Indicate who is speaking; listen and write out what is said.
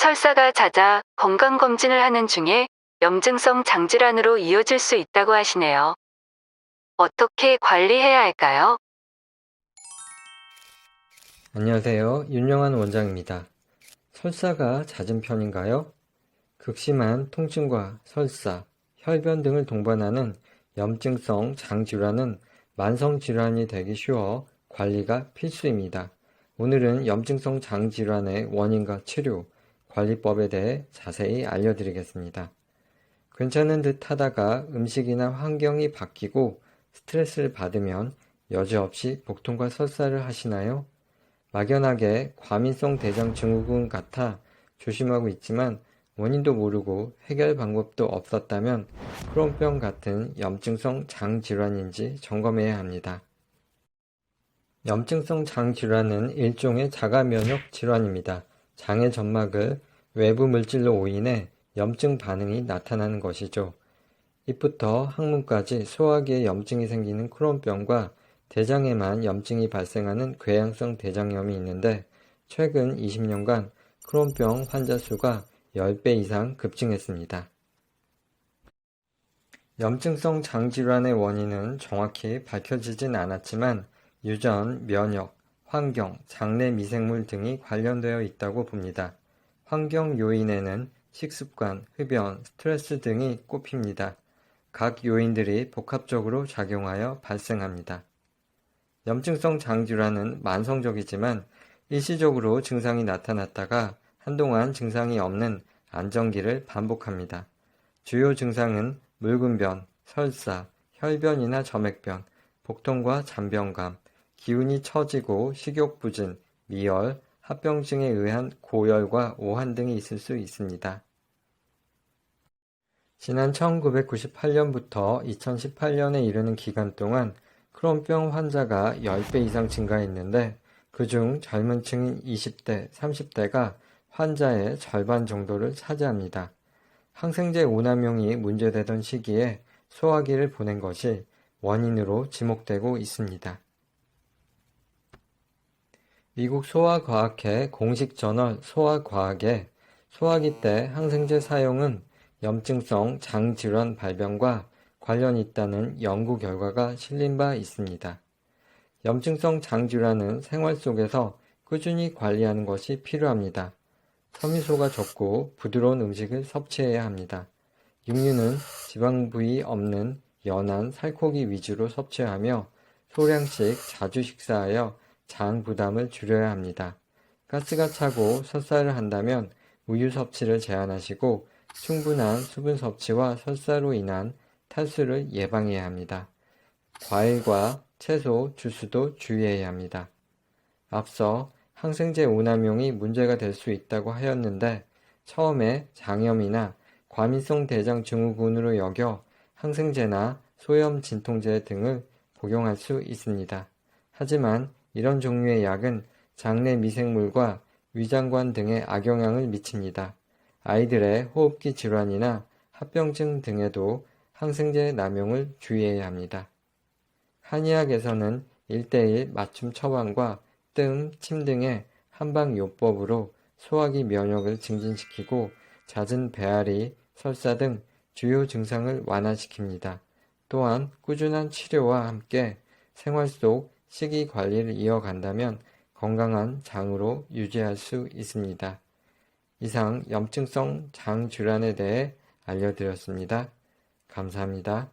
Speaker 1: 설사가 잦아 건강검진을 하는 중에 염증성 장질환으로 이어질 수 있다고 하시네요. 어떻게 관리해야 할까요?
Speaker 2: 안녕하세요. 윤영환 원장입니다. 설사가 잦은 편인가요? 극심한 통증과 설사, 혈변 등을 동반하는 염증성 장질환은 만성질환이 되기 쉬워 관리가 필수입니다. 오늘은 염증성 장질환의 원인과 치료, 관리법에 대해 자세히 알려드리겠습니다. 괜찮은 듯 하다가 음식이나 환경이 바뀌고 스트레스를 받으면 여지없이 복통과 설사를 하시나요? 막연하게 과민성 대장 증후군 같아 조심하고 있지만 원인도 모르고 해결 방법도 없었다면 크론병 같은 염증성 장 질환인지 점검해야 합니다. 염증성 장 질환은 일종의 자가 면역 질환입니다. 장의 점막을 외부 물질로 오인해 염증 반응이 나타나는 것이죠. 입부터 항문까지 소화기에 염증이 생기는 크론병과 대장에만 염증이 발생하는 궤양성 대장염이 있는데 최근 20년간 크론병 환자 수가 10배 이상 급증했습니다. 염증성 장질환의 원인은 정확히 밝혀지진 않았지만 유전, 면역, 환경, 장내 미생물 등이 관련되어 있다고 봅니다. 환경 요인에는 식습관, 흡연, 스트레스 등이 꼽힙니다. 각 요인들이 복합적으로 작용하여 발생합니다. 염증성 장질환은 만성적이지만 일시적으로 증상이 나타났다가 한동안 증상이 없는 안정기를 반복합니다. 주요 증상은 묽은변, 설사, 혈변이나 점액변, 복통과 잔변감, 기운이 처지고 식욕 부진, 미열, 합병증에 의한 고열과 오한 등이 있을 수 있습니다. 지난 1998년부터 2018년에 이르는 기간 동안 크론병 환자가 10배 이상 증가했는데 그중 젊은 층인 20대, 30대가 환자의 절반 정도를 차지합니다. 항생제 오남용이 문제되던 시기에 소화기를 보낸 것이 원인으로 지목되고 있습니다. 미국 소아과학회 공식 저널 소아과학에 소화기 때 항생제 사용은 염증성 장질환 발병과 관련 있다는 연구 결과가 실린 바 있습니다. 염증성 장질환은 생활 속에서 꾸준히 관리하는 것이 필요합니다. 섬유소가 적고 부드러운 음식을 섭취해야 합니다. 육류는 지방 부위 없는 연한 살코기 위주로 섭취하며 소량씩 자주 식사하여 장 부담을 줄여야 합니다. 가스가 차고 설사를 한다면 우유 섭취를 제한하시고 충분한 수분 섭취와 설사로 인한 탈수를 예방해야 합니다. 과일과 채소, 주스도 주의해야 합니다. 앞서 항생제 오남용이 문제가 될 수 있다고 하였는데 처음에 장염이나 과민성 대장 증후군으로 여겨 항생제나 소염 진통제 등을 복용할 수 있습니다. 하지만 이런 종류의 약은 장내 미생물과 위장관 등에 악영향을 미칩니다. 아이들의 호흡기 질환이나 합병증 등에도 항생제 남용을 주의해야 합니다. 한의학에서는 1대1 맞춤 처방과 뜸, 침 등의 한방요법으로 소화기 면역을 증진시키고 잦은 배앓이, 설사 등 주요 증상을 완화시킵니다. 또한 꾸준한 치료와 함께 생활 속 식이 관리를 이어간다면 건강한 장으로 유지할 수 있습니다. 이상 염증성 장 질환에 대해 알려드렸습니다. 감사합니다.